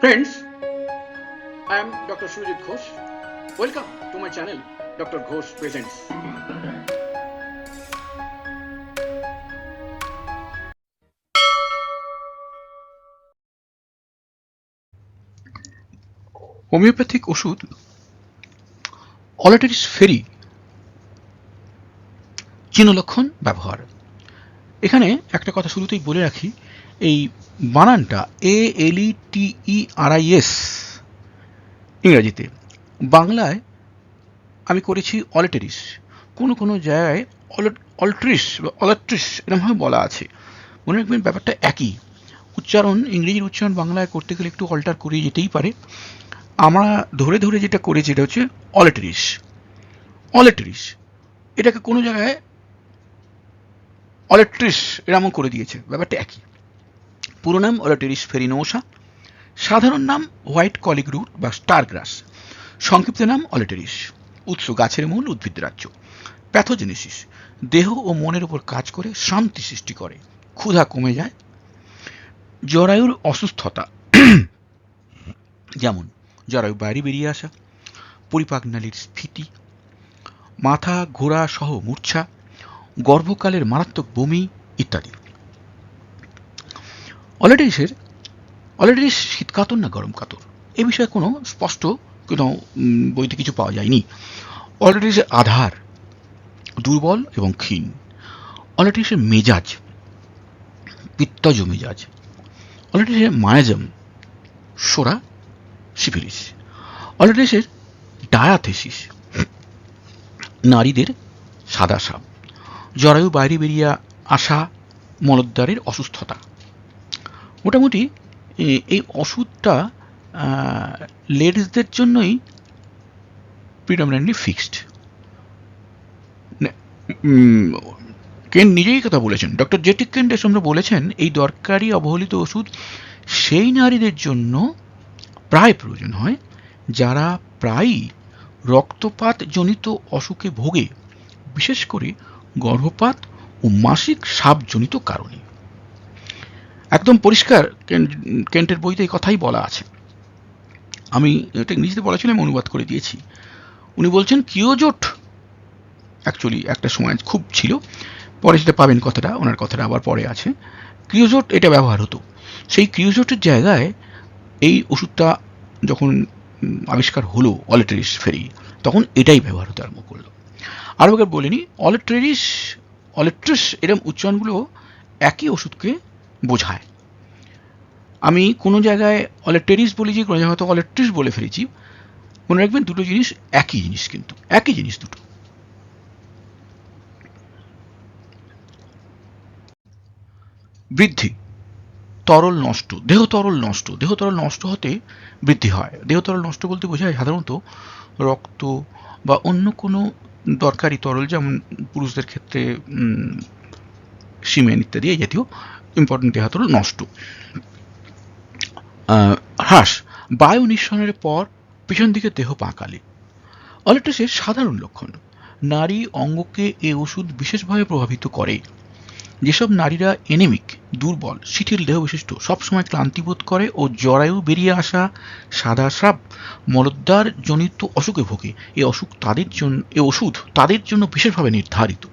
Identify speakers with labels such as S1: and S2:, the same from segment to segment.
S1: Friends, I am Dr. Surjit Ghosh. Welcome to my channel, Dr. Ghosh Presents. Homeopathic ওষুধ Aletris ফেরি চিহ্নলক্ষণ ব্যবহার এখানে একটা কথা শুরুতেই বলে রাখি এই বানানটা A L T E R I S ইংরাজিতে। বাংলায় আমি করেছি অলেটেরিস। কোনো কোনো জায়গায় অল্ট্রিস বা অলাট্রিস এরকমভাবে বলা আছে। মনে রাখবেন ব্যাপারটা একই। উচ্চারণ, ইংরেজির উচ্চারণ বাংলায় করতে গেলে একটু অল্টার করে যেতেই পারে। আমরা ধরে ধরে যেটা করেছি এটা হচ্ছে অলেটেরিস। অলেটেরিস, এটাকে কোনো জায়গায় অলেট্রিস এরকম করে দিয়েছে। ব্যাপারটা একই। পুরো নাম অলেটেরিস ফেরিনোসা সাধারণ নাম হোয়াইট কলিক রুট বা স্টার গ্রাস। সংক্ষিপ্ত নাম অলেটেরিস উৎস গাছের মূল উদ্ভিদ রাজ্য। প্যাথোজেনেসিস। দেহ ও মনের উপর কাজ করে, শান্তি সৃষ্টি করে। ক্ষুধা কমে যায়। জরায়ুর অসুস্থতা। যেমন জরায়ু বাইরে বেরিয়ে আসা, পরিপাক নালীর স্ফীতি, মাথা ঘোড়া সহ মূর্ছা, গর্ভকালের মারাত্মক বমি ইত্যাদি। অলেটেরিসের শীত কাতর না গরম কাতর? এ বিষয়ে কোনো স্পষ্ট কোনো বইতে কিছু পাওয়া যায়নি। অলেটেরিসের আধার দুর্বল এবং ক্ষীণ। অলেটেরিসের মেজাজ পিত্তজ মেজাজ। অলেটেরিসের মায়াজম সোরা সিফিলিস। অলেটেরিসের ডায়াথেসিস নারীদের সাদা সাপ। জরায়ু বাইরে বেরিয়ে আসা মলদ্বারের অসুস্থতা। মোটামুটি এই ওষুধটা লেডিসদের জন্যই প্রিডমিনেন্টলি ফিক্সড কেন নিজেই কথা বলেছেন? ডক্টর জেটিক এর সঙ্গে বলেছেন, এই দরকারি অবহেলিত ওষুধ সেই নারীদের জন্য প্রায় প্রয়োজন হয়, যারা প্রায়ই রক্তপাত জনিত অসুখে ভোগে, বিশেষ করে গর্ভপাত ও মাসিক সাপজনিত কারণে। একদম পরিষ্কার কেন- কেন্টের বইতে এই কথাই বলা আছে। আমি এটা ইংরেজিতে বলা ছিল আমি অনুবাদ করে দিয়েছি। উনি বলছেন কিওজোট অ্যাকচুয়ালি একটা সময় খুব ছিল। পরে সেটা পাবেন কথাটা, ওনার কথাটা আবার পরে আছে। ক্রিওজোট এটা ব্যবহার হতো। সেই ক্রিওজোটের জায়গায় এই ওষুধটা যখন আবিষ্কার হলো অলেট্রিস ফেরি, তখন এটাই ব্যবহার হতে আরম্ভ করল। আরও একবার বলিনি অলেট্রিস অলেট্রিস এরম উচ্চারণগুলো একই ওষুধকে বোঝায়। আমি কোনো জায়গায় অলেটেরিস বলেছি কোনো জায়গায় হয়তো অলেট্রিস বলে ফেলেছি। মনে রাখবেন দুটো জিনিস একই জিনিস কিন্তু একই জিনিস দুটো। বৃদ্ধি তরল নষ্ট দেহ তরল নষ্ট দেহ তরল নষ্ট হতে বৃদ্ধি হয়। দেহ তরল নষ্ট বলতে বোঝায় সাধারণত রক্ত বা অন্য কোনো দরকারি তরল যেমন পুরুষদের ক্ষেত্রে উম, সিমেন ইত্যাদি এই জাতীয় ইম্পর্টেন্ট দেহ তরল নষ্ট। হ্রাস, বায়ু নিঃসরণের পর পিছন দিকে দেহ পাকালে। অলেট্রাসের সাধারণ লক্ষণ। নারী অঙ্গকে এ ওষুধ বিশেষভাবে প্রভাবিত করে। যেসব নারীরা এনেমিক দুর্বল, শিথিল দেহ বিশিষ্ট, সবসময় ক্লান্তিবোধ করে ও জরায়ু বেরিয়ে আসা সাদা স্রাব, মলদ্বার জনিত অসুখে ভোগে। এ অসুখ তাদের জন্য এ ওষুধ তাদের জন্য বিশেষভাবে নির্ধারিত।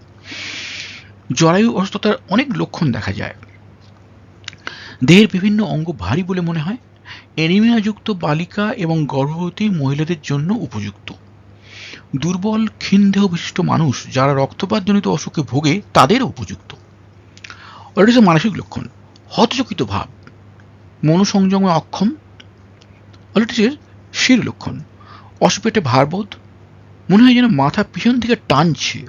S1: জরায়ু অসুস্থতার অনেক লক্ষণ দেখা যায়। দেহের বিভিন্ন অঙ্গ ভারী বলে মনে হয়। অ্যানিমিয়াযুক্ত বালিকা এবং গর্ভবতী মহিলাদের জন্য উপযুক্ত। দুর্বল, ক্ষীণ দেহ বিশিষ্ট মানুষ যারা রক্তপাতজনিত অসুখে ভোগে তাদের উপযুক্ত। অলিটিসের মানসিক লক্ষণ। হতচকিত ভাব, মনোসংযমে অক্ষম অলিটিসের শির লক্ষণ। অসপেটে ভারবোধ, মনে হয় যেন মাথা পিছন থেকে টানছে।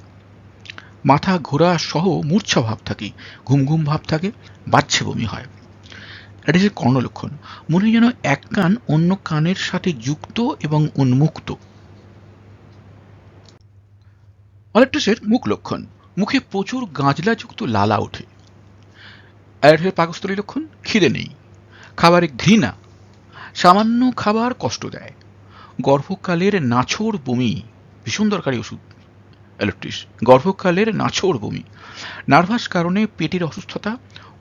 S1: মাথা ঘোরা সহ মূর্ছা ভাব থাকে ঘুম ঘুম ভাব থাকে, বাচ্চা বমি হয়। অ্যাডিসের কর্ণলক্ষণ। মনে হয় যেন এক কান অন্য কানের সাথে যুক্ত এবং উন্মুক্ত। অলেক্ট্রাসের মুখ লক্ষণ মুখে প্রচুর গাঁজলাযুক্ত লালা ওঠে। অ্যালেটের পাকস্থলী লক্ষণ, খিদে নেই। খাবারে ঘৃণা। সামান্য খাবার কষ্ট দেয়। গর্ভকালের নাছোড় বমি। ভীষণ দরকারি ওষুধ। অ্যালেক্ট্রিস গর্ভকালের নাছোড় বমি। নার্ভাস কারণে পেটের অসুস্থতা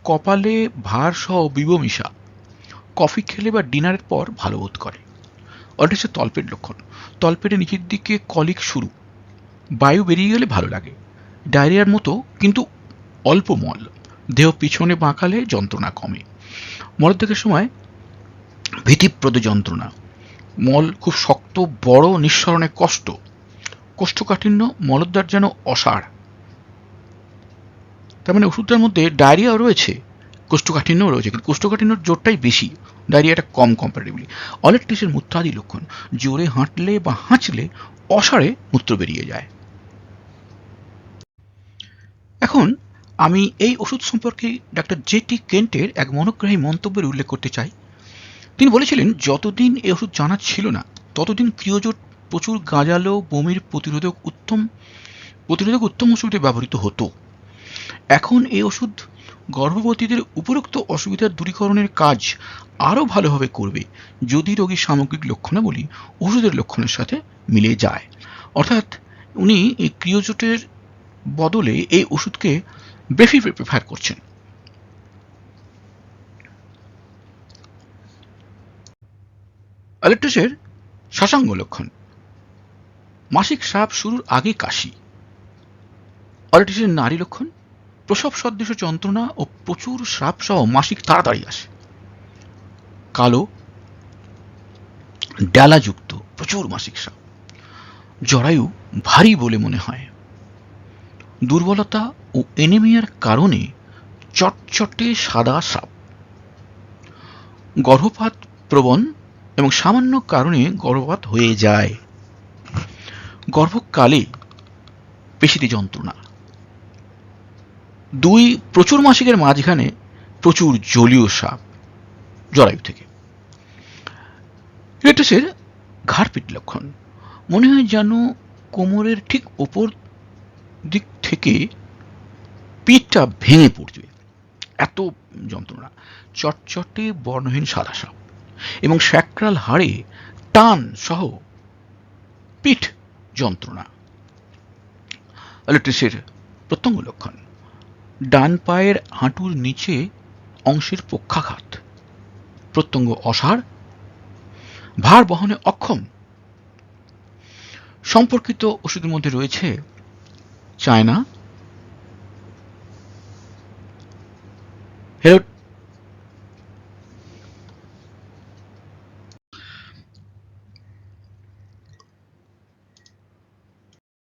S1: কপালে ভার সহ বিবমিশা কফি খেলে বা ডিনারের পর ভালো বোধ করে। অল্টাসের তলপেট লক্ষণ। তলপেটে নিচের দিকে কলিক শুরু। বায়ু বেরিয়ে গেলে ভালো লাগে। ডায়রিয়ার মতো, কিন্তু অল্প মল। দেহ পিছনে বাঁকালে যন্ত্রণা কমে। মলত্যাগের সময় ভীতিপ্রদ যন্ত্রণা। মল খুব শক্ত, বড়, নিঃসরণে কষ্ট। কোষ্ঠকাঠিন্য, মলদ্বার যেন অসাড়। তার মানে ওষুধটার মধ্যে ডায়রিয়াও রয়েছে, কোষ্ঠকাঠিন্যও রয়েছে, কিন্তু কোষ্ঠকাঠিন্যর জোরটাই বেশি। ডায়রিয়াটা কম কম্পারেটিভলি অলেকট্রিসের মূত্রাদি লক্ষণ, জোরে হাঁটলে বা হাঁচলে অসাড়ে মূত্র বেরিয়ে যায়। এখন আমি এই ওষুধ সম্পর্কে ডাক্তার জে টি কেন্টের এক মনোগ্রাহী মন্তব্যের উল্লেখ করতে চাই। তিনি বলেছিলেন, যতদিন এই ওষুধ জানা ছিল না, ততদিন ক্রিয়োজোট প্রচুর গাঁজালো বমির প্রতিরোধক উত্তম প্রতিরোধক উত্তম ওষুধে ব্যবহৃত হতো। এখন এই ওষুধ গর্ভবতীদের উপরোক্ত অসুবিধার দূরীকরণের কাজ আরও ভালোভাবে করবে যদি রোগীর সামগ্রিক লক্ষণাবলী ওষুধের লক্ষণের সাথে মিলে যায়। অর্থাৎ উনি এই ক্রিয়োজোটের বদলে এই ওষুধকে বেশি প্রেফার করছেন। অ্যালেক্ট্রাসের শাসাঙ্গ লক্ষণ। মাসিক স্রাব শুরুর আগে কাশি। অলেটিসের নারী লক্ষণ। প্রসব সদৃশ যন্ত্রণা ও প্রচুর স্রাব সহ মাসিক তাড়াতাড়ি আসে। কালো, ডালাযুক্ত, প্রচুর মাসিক স্রাব। জরায়ু ভারী বলে মনে হয়। দুর্বলতা ও এনিমিয়ার কারণে চটচটে সাদা সাপ গর্ভপাত প্রবণ এবং সামান্য কারণে গর্ভপাত হয়ে যায়। গর্ভকালে পেশিতে যন্ত্রণা। দুই প্রচুর মাসিকের মাঝখানে প্রচুর জলীয় সাপ জরায়ু থেকে। রেটাসের ঘাড়পিট লক্ষণ। মনে হয় যেন কোমরের ঠিক ওপর দিক থেকে পিঠটা ভেঙে পড়বে এত যন্ত্রণা। চটচটে বর্ণহীন সাদা সাপ এবং স্যাক্রাল হাড়ে টান সহ পিঠ যন্ত্রণা। অ্যালেক্ট্রিসের প্রত্যঙ্গ লক্ষণ। ডান পায়ের হাঁটুর নিচে অংশের পক্ষাঘাত, প্রত্যঙ্গ অসার, ভার বহনে অক্ষম। সম্পর্কিত ওষুধের মধ্যে রয়েছে চায়না